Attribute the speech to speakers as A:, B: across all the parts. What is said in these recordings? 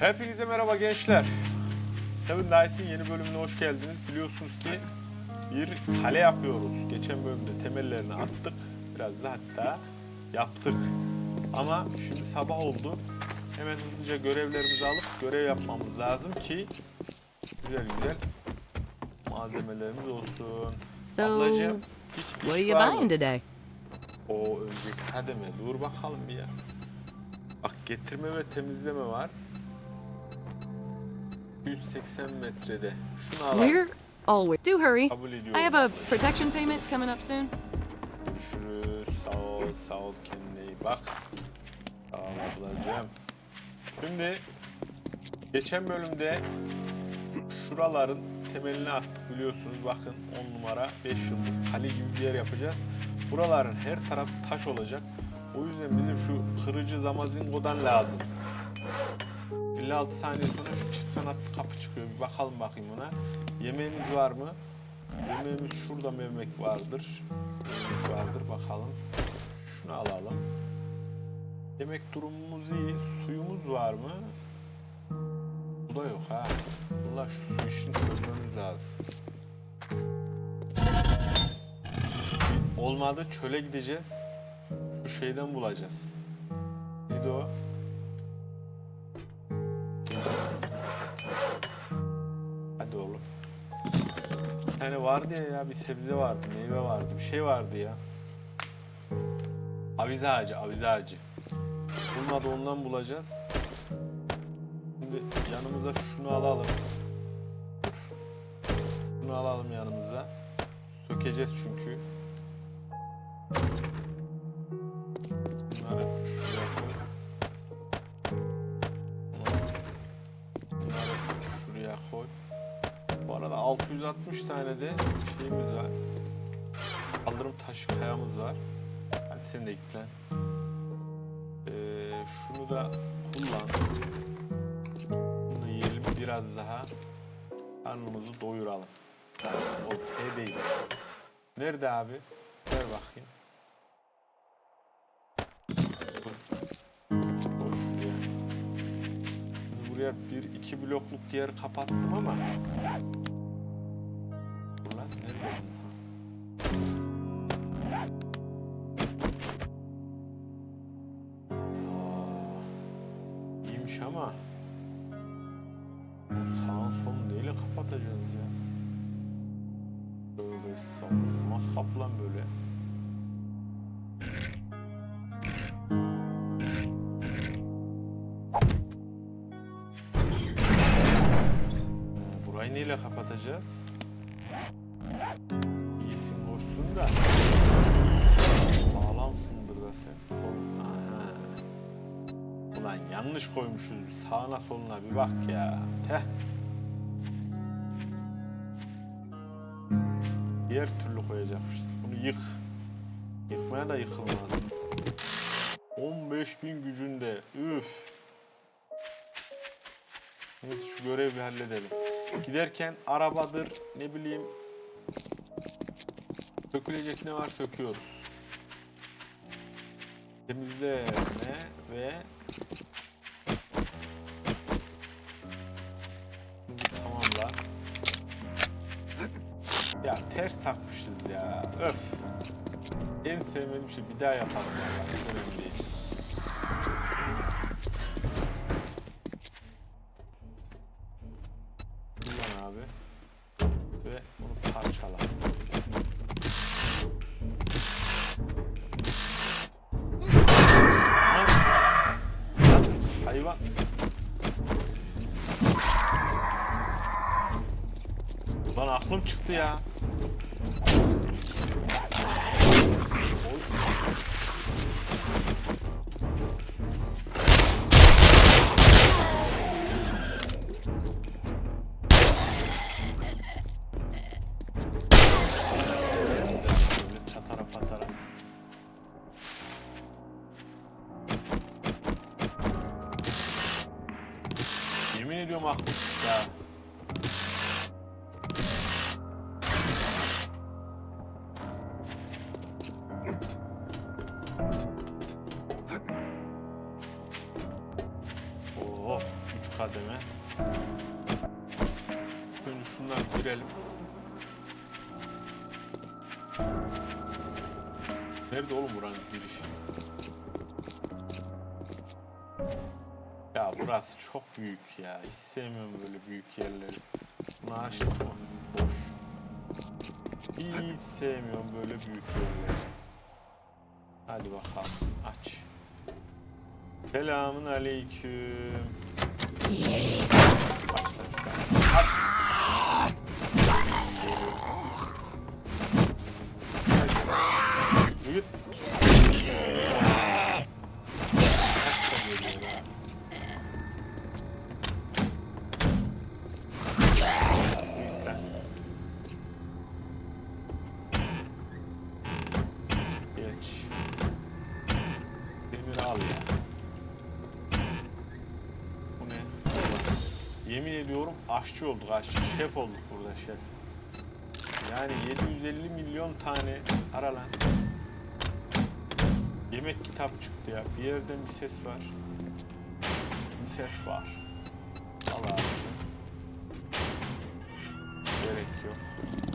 A: Hepinize merhaba gençler. Seven Dice'in yeni bölümüne hoş geldiniz. Biliyorsunuz ki bir kale yapıyoruz. Geçen bölümde temellerini attık. Biraz da hatta yaptık. Ama şimdi sabah oldu. Hemen hızlıca görevlerimizi alıp görev yapmamız lazım ki güzel güzel malzemelerimiz olsun.
B: So,
A: Ablacığım hiç
B: what are you buying today?
A: O önceki kademe. Dur bakalım bir ya. Bak getirme ve temizleme var. 180 metrede. Şunu alalım.
B: We're always. Do hurry.
A: Kabul ediyorum.
B: I have a protection payment coming up soon.
A: Görüşürüz. Sağ ol, sağ ol kendine iyi bak. Sağ ol ablacığım. Şimdi geçen bölümde şuraların temelini attık biliyorsunuz. Bakın 10 numara 5 yıldız kale gibi bir yer yapacağız. Buraların her tarafı taş olacak. O yüzden bizim şu kırıcı zamazingodan lazım. 56 saniye sonra şu çift kanatlı kapı çıkıyor. Bir bakalım bakayım ona. Yemeğimiz var mı? Yemeğimiz şurada mı yemek vardır? Yemek vardır bakalım. Şunu alalım. Yemek durumumuz iyi. Suyumuz var mı? Bu da yok ha. Allah şu su işini çözmemiz lazım. Olmadı çöle gideceğiz. Şu şeyden bulacağız. Vardı ya ya bir sebze vardı, meyve vardı, bir şey vardı ya. Avize ağacı, avize ağacı. Bulmadı ondan bulacağız. Şimdi yanımıza şunu alalım. Şunu alalım yanımıza. Sökeceğiz çünkü. 360 tane de şeyimiz var. Kaldırım taşı kayamız var. Hadi sen de git lan. Ee, şunu da kullan. Bunu yiyelim biraz daha. Karnımızı doyuralım. Yani o şey değil. Nerede abi? Ver bakayım. buraya bir iki blokluk yer kapattım ama iyiymiş ama bu sağın solunu neyle kapatacağız ya? Böyle estağfurullah. Nasıl kapı lan böyle? Neyle kapatacağız? Yanlış koymuşuz sağına soluna bir bak ya. Teh. Diğer türlü koyacakmışız. Bunu yık. Yıkmaya da yıkılmaz. 15.000 gücünde üf. Neyse şu görevi bir halledelim. Giderken arabadır ne bileyim. Sökülecek ne var söküyoruz. Temizleme ve Ya ters takmışız ya. Öf. En sevmediğim şey bir daha yapalım ya. Hiç önemli değil. Kullan abi. Ve bunu parçala. Hayvan. Ulan aklım çıktı ya. Yemin ediyorum aklım sevmiyorum böyle büyük yerleri. Mı? Boş. Hiç sevmiyorum böyle büyük yerleri. Hadi bakalım aç. Selamun aleyküm. Aç Yemin ediyorum aşçı olduk aşçı. Şef olduk burada şef. Yani 750 milyon tane ara lan. Yemek kitap çıktı ya. Bir yerden bir ses var. Bir ses var. Al abi. Gerek yok.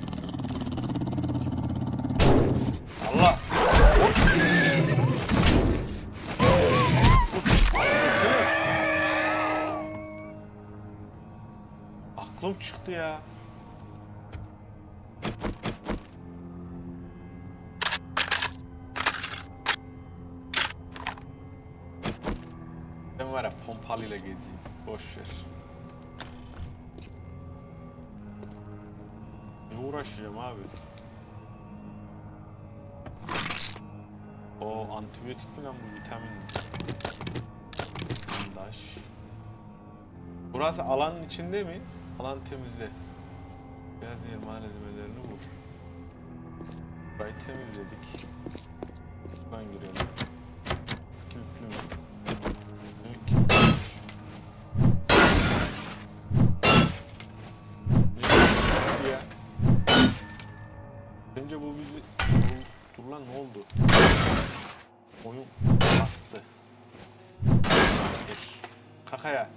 A: Çıktı ya. Ben var ya pompalıyla gezeyim. Boş ver. Ne uğraşacağım abi? O antibiyotik mi lan bu vitamin mi? Burası alanın içinde mi? Alan temizle. Beyaz yer malzemelerini vur. Burayı temizledik. Buradan girelim. Kilitli mi? Bence bu bizi... Dur lan ne oldu? Oyun bastı. Kakaya.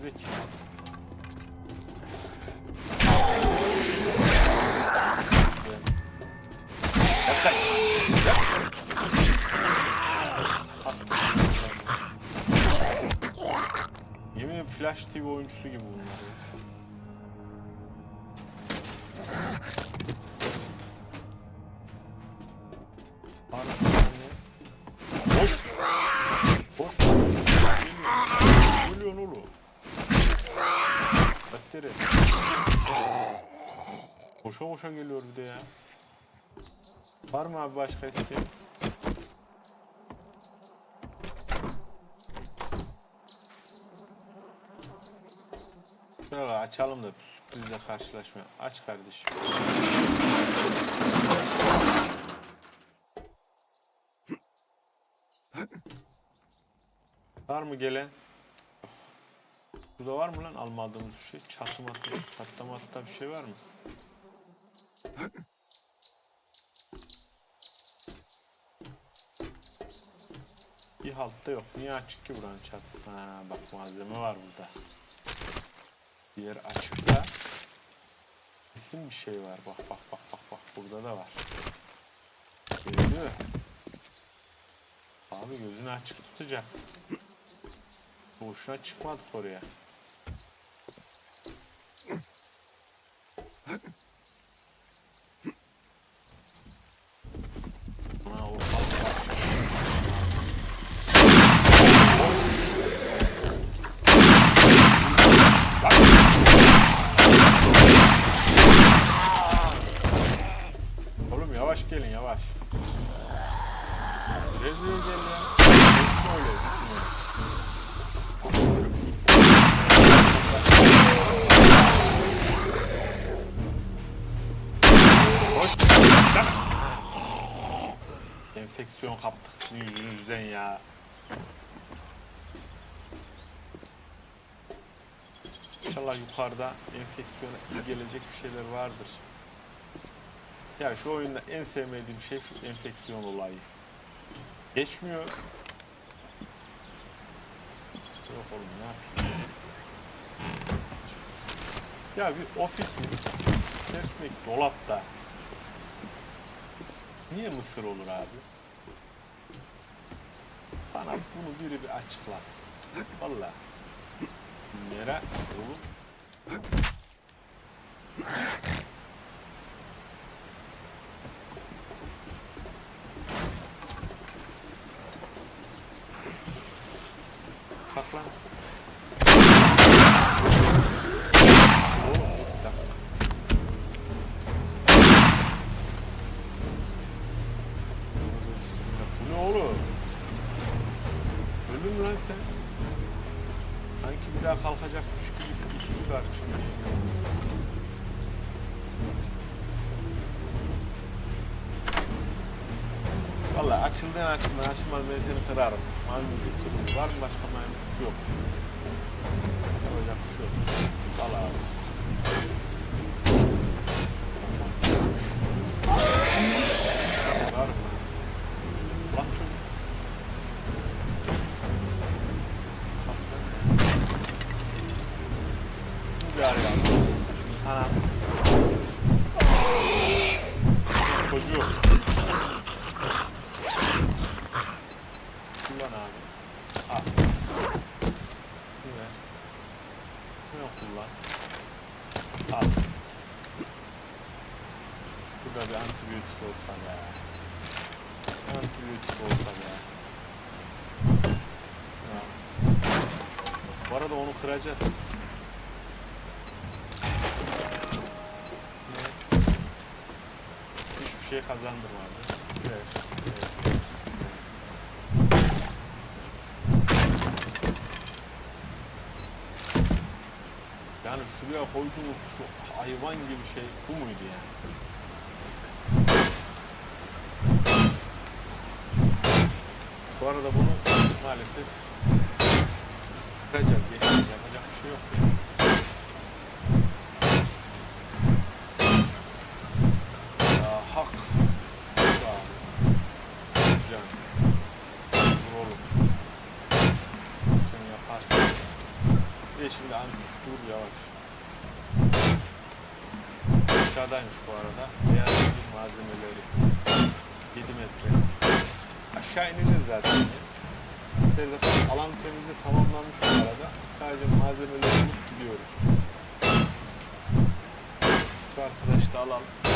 A: Gerizekalı. Yapsak. Yemin ederim Flash TV oyuncusu gibi bunlar. Bakteri. Boşa boşa geliyor bir de ya. Var mı abi başka isteğin? Şöyle açalım da sürprizle karşılaşma. Aç kardeşim. Var mı gelen? Burada var mı lan almadığımız bir şey? Çatı matı, matta bir şey var mı? Bir haltta yok. Niye açık ki buranın çatısı? Ha, bak malzeme var burada. Bir yer açıksa kesin bir şey var. Bak bak bak bak bak burada da var. Geliyor. Abi gözünü açık tutacaksın. Boşuna çıkmadık oraya. Enfeksiyon kaptık sizin yüzünüzden ya. İnşallah yukarıda enfeksiyona gelecek bir şeyler vardır. Ya şu oyunda en sevmediğim şey şu enfeksiyon olayı. Geçmiyor. Yok oğlum ne? Ya bir ofisin içerisindeki dolapta niye mısır olur abi? Bana bunu biri bir açıklasın. Vallahi. Merak oğlum. Kalk lan. Bu ne oğlum? Lan sen? Sanki bir daha kalkacakmış gibi bir his var içimde. Valla açıldığın açıldan açılmaz ben seni kırarım. Maymun bir kırmızı var mı başka maymun? Yok. Yapacak bir şey yok. Valla abi. Var mı? Lan çocuk. Bak lan. Bir arayalım. Anam. Çocuğu. Kullan abi. Al. Bu ne? Bu ne kullan? Al. Burada bir antibiyotik olsa ya. Antibiyotik olsa ya. ya. Bu arada onu kıracağız. Hiçbir şey kazandırmadı. Evet. Yani şuraya koyduğunuz şu hayvan gibi şey bu muydu yani? Bu arada bunu maalesef kıracağız. Yapacak bir şey yok. Yani. Ya hak. Ya. Can. Dur oğlum. Sen yaparsın. Bir de şimdi an dur yavaş. Aşağıdaymış bu arada. Beyaz bir malzemeleri. 7 metre. Aşağı ineceğiz zaten. İşte zaten alan temizliği tamamlanmış bu arada. Sadece malzemeleri gidiyoruz. Şu arkadaşı da alalım.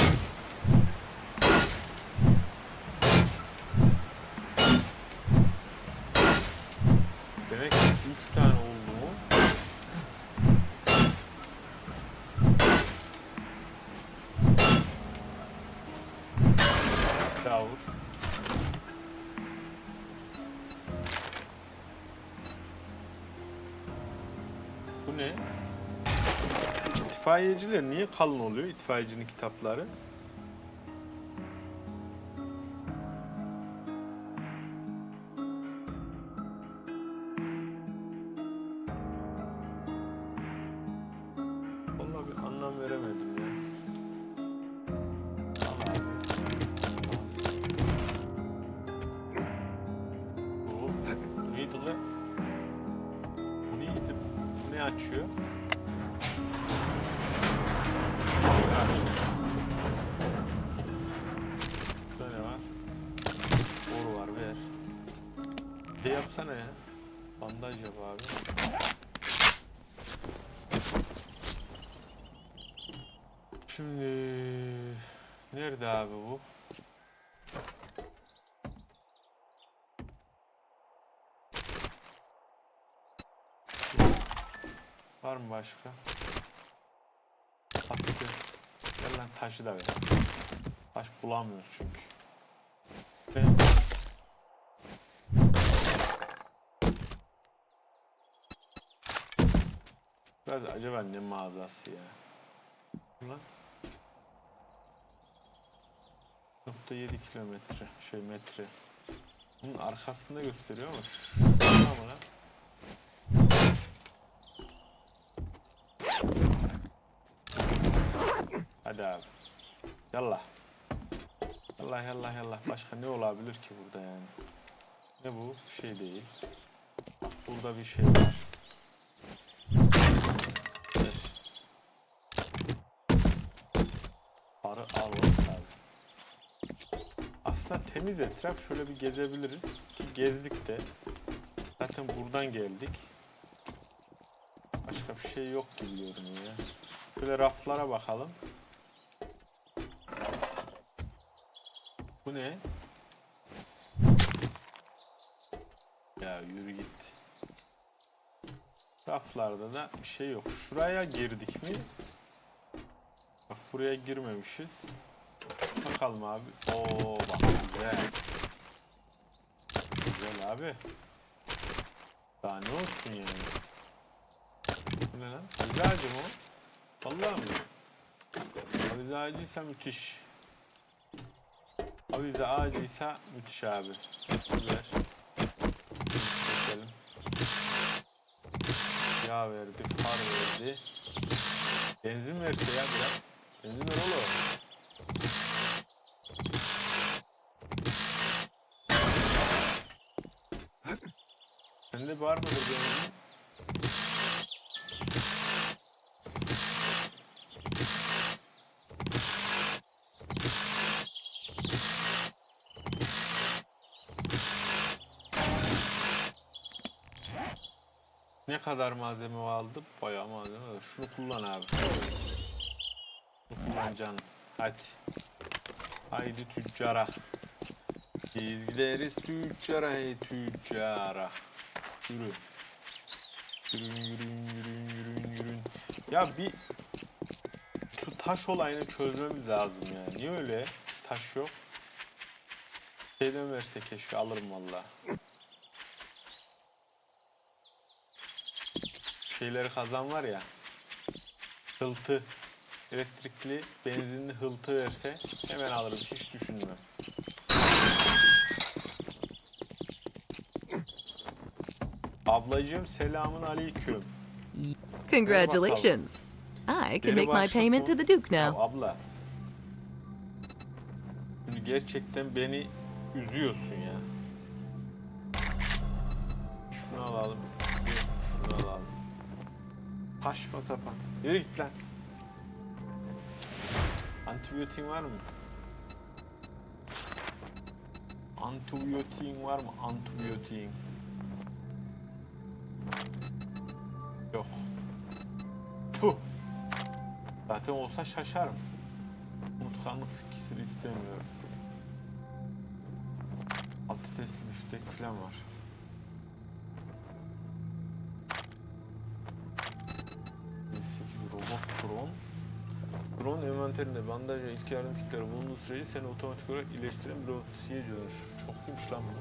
A: İtfaiyeciler niye kalın oluyor itfaiyecinin kitapları? Bandaj yap abi. Şimdi nerede abi bu? Var mı başka? Patates. Gel lan taşı da ver. Taş bulamıyoruz çünkü. Biraz acaba ne mağazası ya? Lan. Nokta 7 kilometre şey metre. Bunun arkasında gösteriyor ama. Tamam lan. Hadi abi. Yallah. Yallah yallah yallah. Başka ne olabilir ki burada yani? Ne bu? Bir şey değil. Burada bir şey var. Ver. Arı al lazım. Aslında temiz etraf şöyle bir gezebiliriz. Ki gezdik de. Zaten buradan geldik. Başka bir şey yok gibi görünüyor ya. Şöyle raflara bakalım. Bu ne? Ya yürü git. Raflarda da bir şey yok. Şuraya girdik mi? Bak buraya girmemişiz. Bakalım abi. Oo bak güzel. Güzel abi. Daha ne olsun yani? Bu ne lan? Ağacı mı o? Vallahi mi? Ağacıysa müthiş. Avize ağacıysa müthiş abi. Güzel. Geçelim. Yağ verdi, kar verdi. Benzin verse ya biraz. Benzin ver oğlum. Sende var mıdır benzin? Ne kadar malzeme aldım? Bayağı malzeme. Şunu kullan abi. Şunu kullan canım. Hadi. Haydi tüccara. Biz gideriz tüccara tüccara. Yürü. Yürüyün yürüyün yürüyün yürüyün yürüyün. Ya bir şu taş olayını çözmemiz lazım ya. Niye öyle? Taş yok. Şeyden verse keşke alırım valla. Şeyleri kazan var ya. Hıltı. Elektrikli, benzinli hıltı verse hemen alırım. Hiç düşünmem. Ablacığım selamun aleyküm.
B: Congratulations. I can make my payment to the Duke now.
A: abla. Gerçekten beni üzüyorsun ya. Şunu alalım. Şunu alalım. Saçma sapan. Yürü git lan. Antibiyotin var mı? Antibiyotin var mı? Antibiyotin. Puh. Zaten olsa şaşarım. Unutkanlık ikisini istemiyorum. Altı testi biftek falan var. Robot drone. Drone envanterinde bandaj ilk yardım kitleri bulunduğu sürece seni otomatik olarak iyileştiren bir robotisiye dönüşür. Çok iyiymiş lan bu.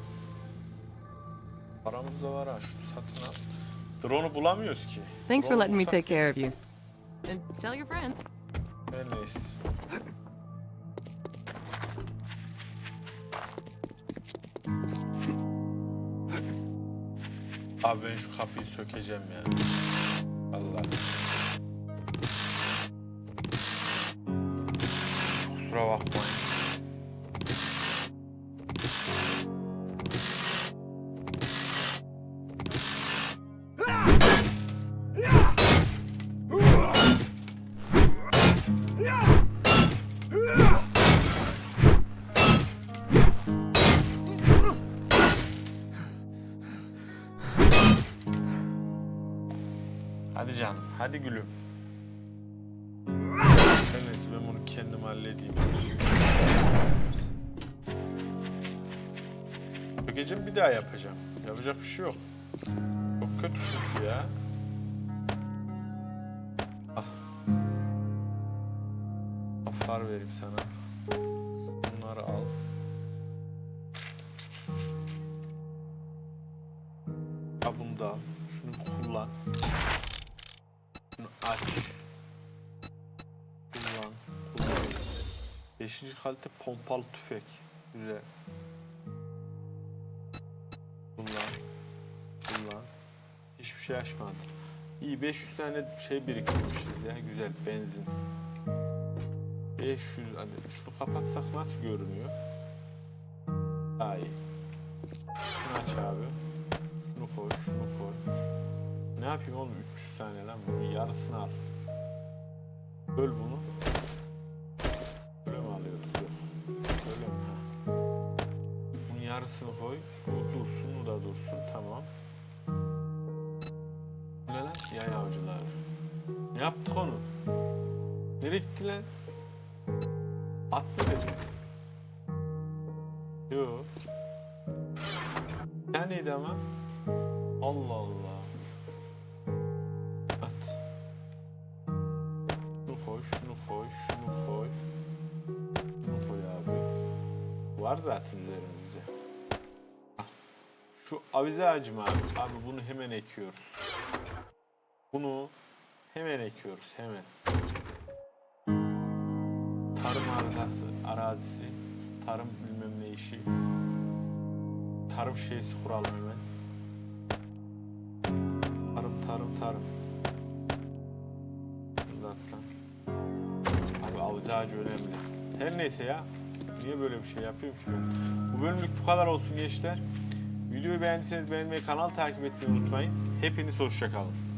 A: Paramız da var ha şunu satın al. Drone'u bulamıyoruz ki.
B: Thanks for letting me take care of you. And tell your friend.
A: Her neyse. Abi ben şu kapıyı sökeceğim ya. Canım, hadi gülüm. Neyse ben bunu kendim halledeyim. Sökeceğim bir daha yapacağım. Yapacak bir şey yok. Çok kötü çünkü ya. Ah. Aflar vereyim sana. Bunları al. Ha bunu da al. Şunu kullan. Aç. Kullan. Kullan. Beşinci kalite pompalı tüfek. Güzel. Kullan. Kullan. Hiçbir şey açmadı. İyi 500 tane şey biriktirmişiz ya. Güzel benzin. 500 hadi şunu kapatsak nasıl görünüyor? Daha iyi. Aç abi. Yapayım oğlum 300 tane lan bunun yarısını al. Böl bunu. Böyle mi alıyoruz? Yok. Böyle mi? Bunun yarısını koy. Bu dursun, bu da dursun. Tamam. Ne lan? Yay avcıları. Ne yaptık onu? Nereye gitti lan? At mı dedi? Şu avize ağacı mı abi? Abi bunu hemen ekiyoruz. Bunu hemen ekiyoruz hemen. Tarım arazisi, arazisi, tarım bilmem ne işi. Tarım şeysi kuralım hemen. Tarım, tarım, tarım. Zaten. Abi avize ağacı önemli. Her neyse ya. Niye böyle bir şey yapıyorum ki? Bu bölümlük bu kadar olsun gençler. Videoyu beğendiyseniz beğenmeyi, kanal takip etmeyi unutmayın. Hepiniz hoşçakalın.